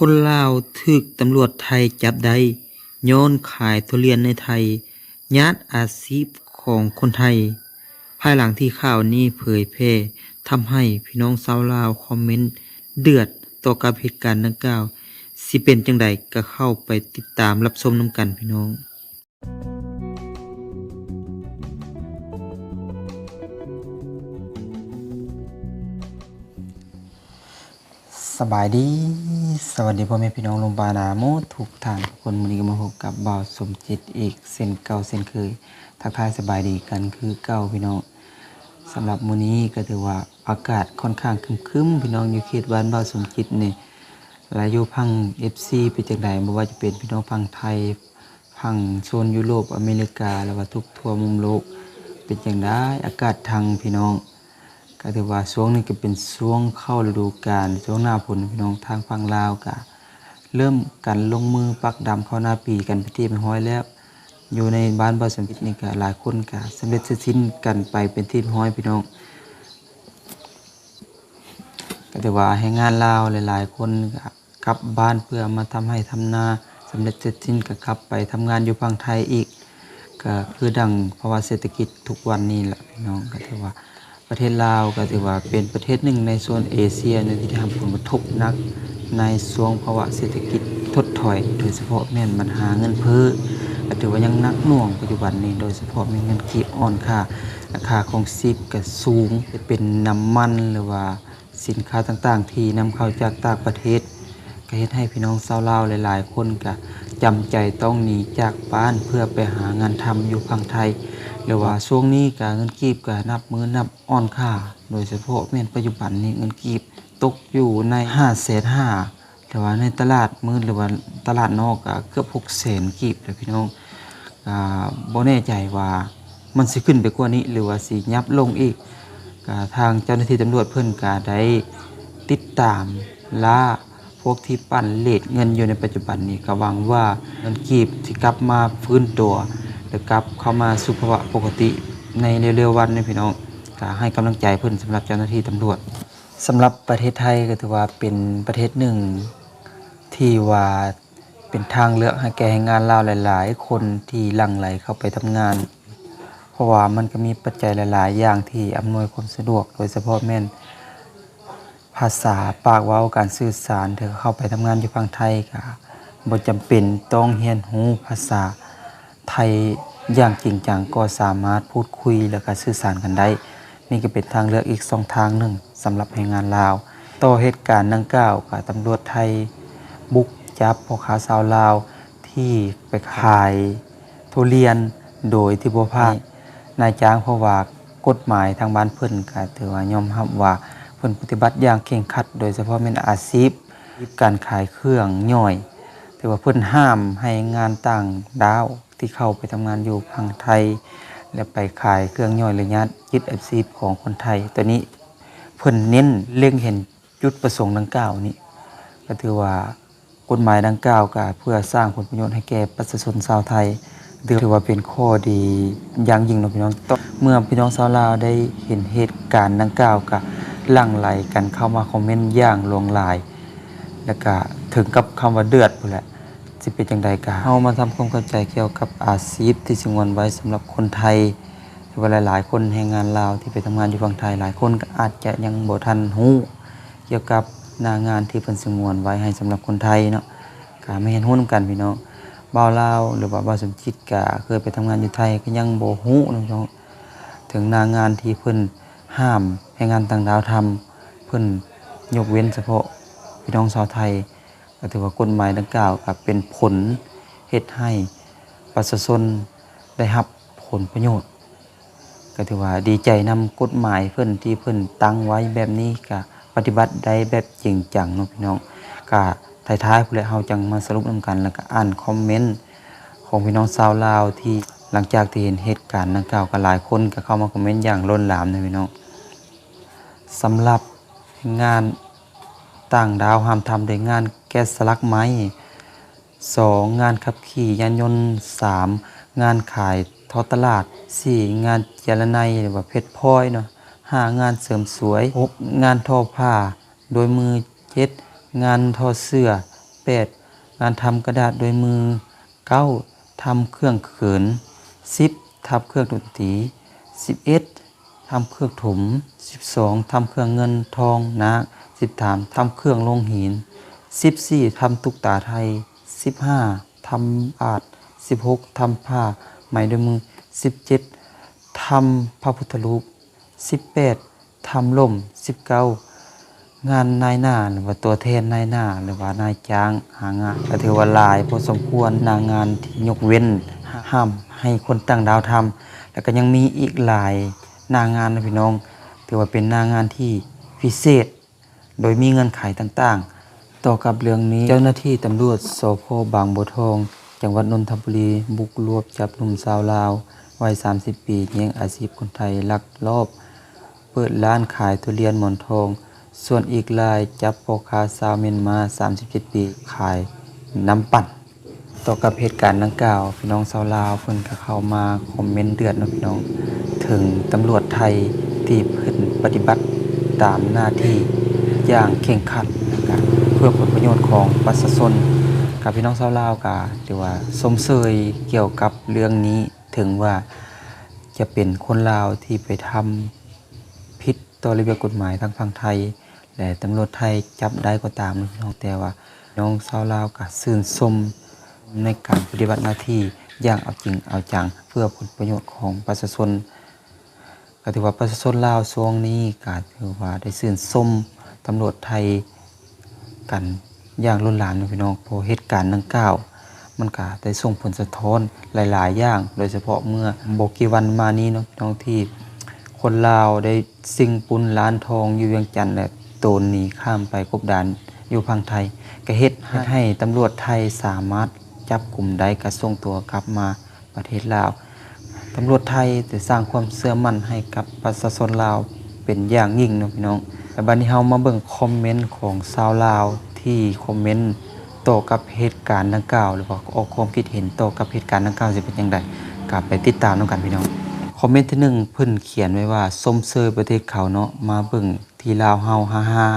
คนลาวถูกตำรวจไทยจับได้ย้อนขายทุเรียนในไทยญาติอาชีพของคนไทย ภายหลังที่ข่าวนี้เผยแพร่ทำให้พี่น้องชาวลาวคอมเมนต์ เดือดต่อกับเหตุการณ์ดังกล่าว สิเป็นจังใดก็เข้าไปติดตามรับชมนํกันพี่น้องสบายดี สวัสดีพ่อแม่พี่น้องโรงพยาบาลนาโมทุกท่านทุกคนมื้อนี้ก็มาพบกับบ่าวสมจิตอีกเส้นเก่าเส้นเคย ทักทายสบายดีกันคือเก่าพี่น้องสำหรับมื้อนี้ก็ถือว่าอากาศค่อนข้างคึมๆพี่น้องอยู่เขตบ้านบ่าวสมจิตนี่หลายอยู่พัง FC เป็นจังไดบ่ว่าจะเป็นพี่น้องพังไทยพังโซนยุโรปอเมริกาแล้วก็ทุกทั่วมุมโลกเป็นจังไดอากาศทางพี่น้อง ก็ถือว่าช่วงนี้ก็เป็นช่วงเข้าฤดูกาลช่วงหน้าฝนพี่น้องทางฝั่งลาวก็เริ่มกันลงมือปักดำเข้าหน้าปีกันไปที่เป็นห้อยแล้ว อยู่ในบ้านบาวสมคิดนี่ก็หลายคนก็สำเร็จเสร็จสิ้นกันไปเป็นที่ห้อยพี่น้องก็ถือว่าให้งานลาวหลาย ๆ คนก็กลับบ้านเพื่อมาทำให้ทำนาสำเร็จเสร็จสิ้นก็กลับไปทำงานอยู่ฝั่งไทยอีก ก็คือดังภาวะเศรษฐกิจทุกวันนี้แหละพี่น้องก็ถือว่า ประเทศลาวก็ถือว่าเป็นประเทศหนึ่งในโซนเอเชียเนที่ได้รับผลกระทบหนัก ในช่วงภาวะเศรษฐกิจถดถอย โดยเฉพาะแม่นมันหาเงินเพ้อก็ถือว่ายังนักหน่วงปัจจุบันนี้โดยเฉพาะมีเงินกีอ่อนค่าราคาของซีบก็สูงจะเป็นน้ำมันหรือว่าสินค้าต่างๆ ที่นำเข้าจากต่างประเทศก็เฮ็ดให้พี่น้องชาวลาวหลาย ๆ คนก็จำใจต้องหนีจากบ้านเพื่อไปหางานทำอยู่ฝั่งไทย หรือว่าช่วงนี้ก็เงินกีบก็นับมือนับอ่อนค่า โดยเฉพาะแม่นปัจจุบันนี้เงินกีบตกอยู่ใน5แสน5แต่ว่าในตลาดมืดหรือว่าตลาดนอกก็เกือบ6แสนกีบเลยพี่น้องอ่าบ่แน่ใจว่ามันสิขึ้นไปกว่านี้ หรือว่าสิยับลงอีกก็ทางเจ้าหน้าที่ตำรวจเพิ่นก็ได้ติดตามล่าพวกที่ปั่นเลทเงินอยู่ในปัจจุบันนี้ก็หวังว่าเงินกีบที่กลับมาฟื้นตัว หรือกลับเข้ามาสู่ภาวะปกติในเร็วๆวันนี้พี่น้องก็ให้กำลังใจเพิ่อนสำหรับเจ้าหน้าที่ตำรวจสำหรับประเทศไทยก็ถือว่าเป็นประเทศหนึ่ง ที่ว่าเป็นทางเลือกให้แก่งานลาวหลาย ๆ คนที่หลั่งไหลเข้าไปทำงาน เพราะว่ามันก็มีปัจจัยหลาย ๆ อย่างที่อำนวยความสะดวกโดยเฉพาะแม่น ภาษาปากว้าการสื่อสารเธอเข้าไปทำงานอยู่ฝั่งไทยก็บ่จำเป็นต้องเรียนรู้ภาษา ไทยอย่างจริงจังก็สามารถพูดคุยแล้วก็สื่อสารกันได้ นี่ก็เป็นทางเลือกอีกสองทางหนึ่งสำหรับแรงงานลาว ต่อเหตุการณ์ดังกล่าวกับตำรวจไทย บุกจับพ่อค้าชาวลาวที่ไปขายทุเรียนโดยที่บ่พานนายจ้างเพราะว่ากฎหมายทางบ้านเพิ่นก็ถือว่ายอมรับว่าเพิ่นปฏิบัติอย่างเคร่งครัด โดยเฉพาะแม่นอาชีพการขายเครื่องย่อย ถือว่าเพิ่นห้ามให้งานต่างดาว ที่เข้าไปทำงานอยู่พังไทย และไปขายเครื่องย่อยรือญาติยึดอาชีพของคนไทย ตัวนี้เพิ่นเน้นเล็งเห็นจุดประสงค์ดังกล่าวนี้ก็ถือว่ากฎหมายดังกล่าวก็เพื่อสร้างผลประโยชน์ให้แก่ประชาชนชาวไทยถือว่าเป็นข้อดีอย่างยิ่งนะพี่น้องต้อเมื่อพี่น้องชาวลาวได้เห็นเหตุการณ์ดังกล่าวก็หลั่งไหลกันเข้ามาคอมเมนต์อย่างหลวงหลาย แล้วก็ถึงกับคำว่าเดือดพุ่นแหละ สิเป็นจังใดก็เฮามาทำความเข้าใจเกี่ยวกับอาชีพที่สงวนไว้สำหรับคนไทยที่ว่าหลายๆคนแรงงานลาวที่ไปทำงานอยู่ฝั่งไทยหลายคนก็อาจจะยังบ่ทันฮู้เกี่ยวกับหน้างานที่เพิ่นสงวนไว้ให้สำหรับคนไทยเนาะก็ไม่เห็นฮู้นกันพี่น้องบ่าวลาวหรือว่าบ่าวสมจิตก็เคยไปทำงานอยู่ไทยก็ยังบ่ฮู้เนาะพี่น้องถึงหน้างานที่เพิ่นห้ามให้งานต่างดาวทำเพิ่นยกเว้นเฉพาะพี่น้องชาวไทย ถือว่ากฎหมายดังกล่าวก็เป็นผลเฮ็ดให้ประชาชนได้รับผลประโยชน์ ก็ถือว่าดีใจนำกฎหมายเพิ่อนที่เพิ่อนตั้งไว้แบบนี้ก็ปฏิบัติได้แบบจริงจังเนาะพี่น้องก็ท้ายๆพุ่นแหละเฮาจังมาสรุปนํกันแล้วก็อ่านคอมเมนต์ของพี่น้องชาวลาวที่หลังจากที่เห็นเหตุการณ์ดังกล่าวก็หลายคนก็เข้ามาคอมเมนต์อย่างล้นหลามนะพี่น้องสำหรับงานต่างดาวห้ามทำโดยงาน กะสลักไม้สองงานขับขี่ยานยนต์สามงานขายทอดตลาดสี่งานเจรไนหรือว่าเพชรพลอยเนาะห้างานเสริมสวยหกงานทอผ้า โดยมือเจ็ดงานทอเสื้อ18งานทำกระดาษโดยมือ 9. ทำเครื่องเขิน 10. ทำเครื่องดนตรี 11. ทำเครื่องถม 12. ทำเครื่องเงินทองนาค 13. ทำเครื่องลงหิน 14. ทำตุกตาไทย 15. ทำอาด 16. ทำผ้าไหมด้วยมือ 17. ทำพระพุทธรูป 18. ทำล่ม 19. งานนายหน้าหรือว่าตัวแทนนายหน้า หรือว่านายจ้างหางานก็ถือว่าลายพอสมควรนางงานที่ยกเว้นห้ามให้คนต่างดาวทำแล้วก็ยังมีอีกหลายนางงานนะพี่น้อง ถือว่าเป็นนางงานที่พิเศษ โดยมีเงินไขต่างๆ ต่อกับเรื่องนี้เจ้าหน้าที่ตำรวจสพบางบัวทอง จังหวัดนนทบุรี บุกรวบจับหนุ่มสาวลาว วัย 30 ปีแย่งอาชีพคนไทยลักลอบ เปิดร้านขายทุเรียนหมอนทอง ส่วนอีกรายจับพ่อค้าสาวเมียนมา 37 ปีขายน้ำปั่น ต่อกับเหตุการณ์ดังกล่าว พี่น้องชาวลาวเพิ่นก็เข้ามาคอมเมนต์เดือดนะพี่น้อง ถึงตำรวจไทยที่เพิ่นปฏิบัติตามหน้าที่อย่างเข่งขัดน เพื่อผลประโยชน์ของประชาชนกับพี่น้องชาวลาวก็ถือว่าสมเสยเกี่ยวกับเรื่องนี้ถึงว่าจะเป็นคนลาวที่ไปทำผิดต่อระเบียบกฎหมายทางฝั่งไทย และตำรวจไทยจับได้ก็ตามนะพี่น้องแต่ว่าน้องชาวลาวก็ซื่นชมในการปฏิบัติหน้าที่อย่างเอาจริงเอาจังเพื่อผลประโยชน์ของประชาชนก็ถือว่าประชาชนลาวช่วงนี้ก็ถือว่าได้ซื่นชมตำรวจไทย กันอย่างล้นหลามนะพี่น้องเพราะเหตุการณ์ดังกล่าว มันก็ได้ส่งผลสะท้อนหลาย ๆ อย่าง โดยเฉพาะเมื่อบกี่วันมานี้เนาะพี่น้องที่คนลาวได้สิ่งปุนล้านทองอยู่เวียงจันทน์และโตนหนีข้ามไปกบดานอยู่พังไทยก็เฮ็ดให้ตำรวจไทยสามารถจับกลุ่มได้กระส่งตัวกลับมาประเทศลาวตำรวจไทยจะสร้างความเชื่อมั่นให้กับประชาชนลาวเป็นอย่างยิ่งนะพี่น้อง แต่บัดนี้เฮามาเบิ่งคอมเมนต์ของชาวลาวที่คอมเมนต์ต่อกับเหตุการณ์ดังกล่าว หรือว่าออกความคิดเห็นต่อกับเหตุการณ์ดังกล่าวจะเป็นอย่างไรกลับไปติดตามนํกันพี่น้องคอมเมนต์ที่หนึ่งเพิ่นเขียนไว้ว่าส้มเซยประเทศเขาเนาะมาเบิ่งที่ลาวเฮาฮ่าฮ่า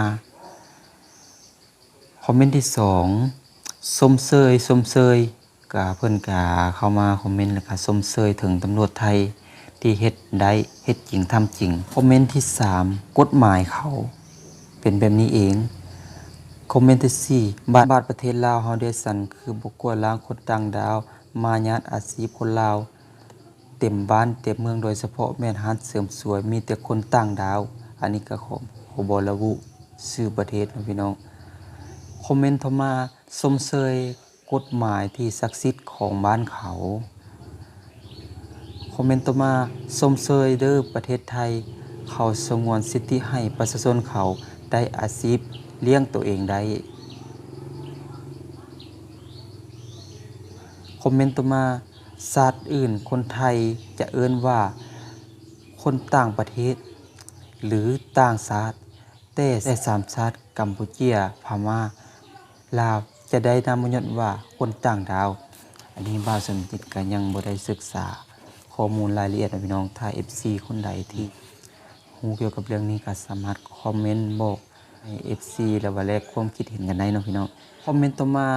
คอมเมนต์ที่สองส้มเซยส้มเซยกะเพิ่นกะเข้ามาคอมเมนต์แล้วก็ส้มเซยถึงตำรวจไทย ที่เฮ็ดได้เฮ็ดจริงทำจริง คอมเมนต์ที่สามกฎหมายเขาเป็นแบบนี้เอง คอมเมนต์ที่สี่บาทบาทประเทศลาวเฮาเดซัน คือบ่กลัวล้างคนต่างดาว มาญาติอาชีพคนลาว เต็มบ้านเต็มเมืองโดยเฉพาะแม่นร้านเสริมสวยมีแต่คนต่างดาว อันนี้ก็ของโฮบระบุชื่อประเทศนะพี่น้อง คอมเมนต์เข้ามาสมเสยกฎหมายที่ศักดิ์สิทธิ์ของบ้านเขา อมเมนต์ต่อมาสมเสยเด้อประเทศไทย เขาสงวนสิทธิให้ประชาชนเขาได้อาชีพเลี้ยงตัวเองได้คอมเมนต์ต่อมาศาสตร์อื่นคนไทยจะเอิ้นว่า คนต่างประเทศ หรือต่างชาติแต่แต่สามชาติกัมพูเชียพม่าลาวจะได้นามยศว่าคนต่างดาว อันนี้บ่าวสมจิตก็ยังบ่ได้ศึกษา ข้อมูลรายละเอียดนะพี่น้องถ้า FC คนใดที่ฮู้เกี่ยวกับเรื่องนี้ก็สามารถคอมเมนต์บอกให้ FC แล้วว่าแลกความคิดเห็นกันได้เนาะพี่น้องคอมเมนต์ต่อมา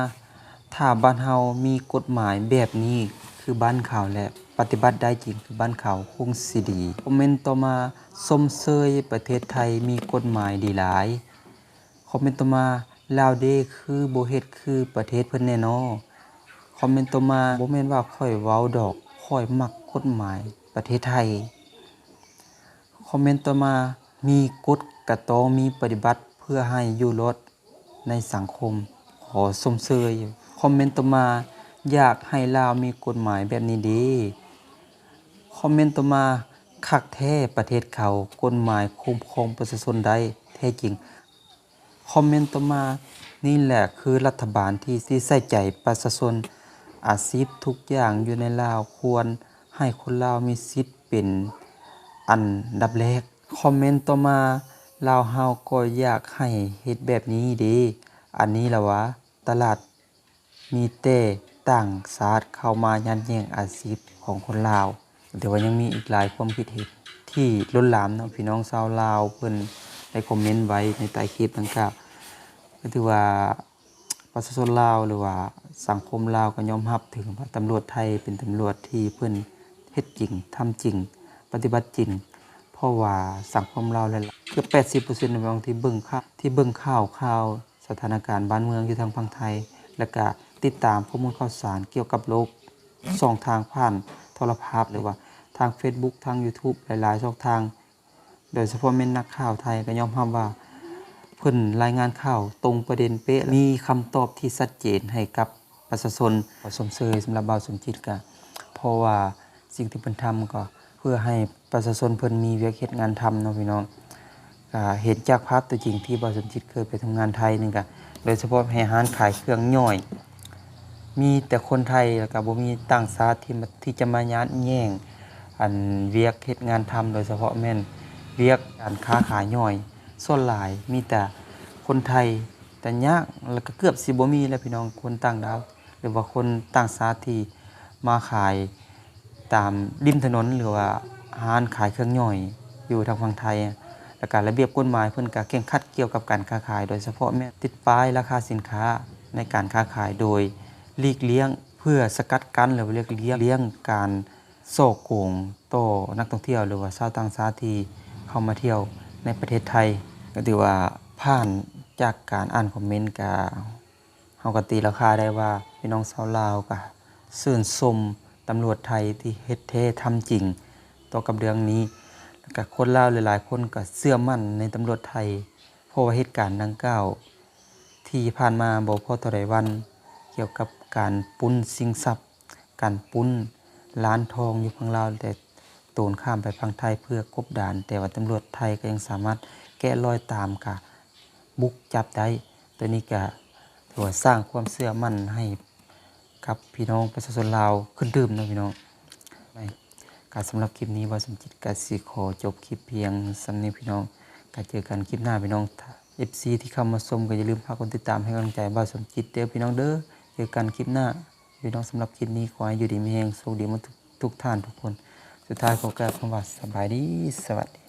ถ้าบ้านเฮามีกฎหมายแบบนี้คือบ้านเขาและปฏิบัติได้จริงคือบ้านเขาคงสิดีคอมเมนต์ต่อมาสมเสยประเทศไทยมีกฎหมายดีหลายคอมเมนต์ต่อมาลาวเดคือบ่เฮ็ดคือประเทศเพิ่นแน่นอคอมเมนต์ต่อมาบ่แม่นว่าค่อยเว้าดอกค่อยมัก กฎหมายประเทศไทย คอมเมนต์ต่อมามีกฎกระต้องมีปฏิบัติเพื่อให้อยู่รอดในสังคม ขอสมเสยคอมเมนต์ต่อมาอยากให้ลาวมีกฎหมายแบบนี้ดี คอมเมนต์ต่อมาคักแท้ประเทศเขากฎหมายคุ้มครองประชาชนได้แท้จริง คอมเมนต์ต่อมานี่แหละคือรัฐบาลที่ที่ใส่ใจประชาชนอาชีพทุกอย่างอยู่ในลาวควร ให้คนลาวมีสิทธิ์เป็นอันดับแรก คอมเมนต์ต่อมาลาวเฮาก็อยากให้เฮ็ดแบบนี้เดีอันนี้ล่ะวะ ตลาดมีแต่ต่างชาติเข้ามายันแย่งอาชีพของคนลาวแต่ว่ายังมีอีกหลายความคิดเห็นที่ล้นหลามเนาะพี่น้องชาวลาวเพิ่นได้คอมเมนต์ไว้ในใต้คลิปดังกล่าวก็ถือว่าประชาชนลาวหรือว่าสังคมลาวก็ยอมรับถึงว่าตำรวจไทยเป็นตำรวจที่เพิ่น เฮ็ดจริงทำจริง ปฏิบัติจริง เพราะว่าสังคมลาวหลายๆเกือบ80%ในบางที่เบิ่งข่าวที่เบิ่งข่าวข่าวสถานการณ์บ้านเมืองอยู่ทางฝั่งไทย แล้วก็ติดตามข้อมูลข่าวสารเกี่ยวกับโลกช่องทางผ่านโทรภาพหรือว่าทาง Facebook ทาง YouTube หลายๆช่องทาง โดยเฉพาะแม่นนักข่าวไทยก็ยอมรับว่าเพิ่นรายงานข่าวตรงประเด็นเป๊ะมีคำตอบที่ชัดเจนให้กับประชาชนสมเสยสำหรับบ่าวสมจิตก็เพราะว่า สิ่งที่เพิ่นทำก็เพื่อให้ประชาชนเพิ่นมีเวียกเฮ็ดงานทำเนาะพี่น้องก็เห็นจากภาพตัวจริงที่บ่าสมจิตเคยไปทำงานไทยนี่ก็โดยเฉพาะให้ร้านขายเครื่องย่อย มีแต่คนไทยแล้วก็บ่มีต่างชาติที่มาที่จะมาย้านแย่ง อันเวียกเฮ็ดงานทำโดยเฉพาะแม่นเวียกการค้าขายย่อย ส่วนหลายมีแต่คนไทยแต่ยากแล้วก็เกือบสิบ่มีแล้วพี่น้องคนต่างดาว หรือว่าคนต่างชาติที่มาขาย ตามริมถนนหรือว่าร้านขายเครื่องย่อยอยู่ทางฝั่งไทยแล้วก็ระเบียบกฎหมายเพิ่อนก็เคร่งคัดเกี่ยวกับการค้าขาย โดยเฉพาะแม่ติดป้ายราคาสินค้าในการค้าขายโดยหลีกเลี่ยง เพื่อสกัดกั้นหรือว่าเรียกเลี่ยงเลี่ยงการโศกโกงโตนักท่องเที่ยว หรือว่าชาวต่างชาติที่เข้ามาเที่ยวในประเทศไทย ก็ถือว่าผ่านจากการอ่านคอมเมนต์ก็เฮากตีราคาได้ว่าพี่น้องชาวลาวก็ชื่นชม ตำรวจไทยที่เฮ็ดแท้ทำจริงต่อกับเรื่องนี้แล้วก็คนลาวหลายๆ คนก็เชื่อมั่นในตำรวจไทยเพราะว่าเหตุการณ์ดังกล่าวที่ผ่านมาบ่พอเท่าใดวัน เกี่ยวกับการปุ้นสิงทรัพย์ การปุ้นร้านทองอยู่ฝั่งลาวแต่โตนข้ามไปฝั่งไทยเพื่อกบดาน แต่ว่าตำรวจไทยก็ยังสามารถแกะรอยตามกะบุกจับได้ตัวนี้ก็ถือว่าสร้างความเชื่อมั่นให้ กับพี่น้องประชาชนลาวขึ้นดื่มนะพี่น้องการสำหรับคลิปนี้ว่าสมจิตกาสิขอจบคลิปเพียงสำนี้พี่น้องก็เจอกันคลิปหน้าพี่น้องเอฟซีที่เข้ามาชมก็อย่าลืมพากกดติดตามให้กำลังใจบ่าสมจิตเด้อพี่น้องเด้อเจอกันคลิปหน้าพี่น้องสำหรับคลิปนี้ขอให้อยู่ดีมีแรงโชคดีมาทุกทุกท่านทุกคน สุดท้ายขอกล่าวคำว่าสบายดีสวัสดี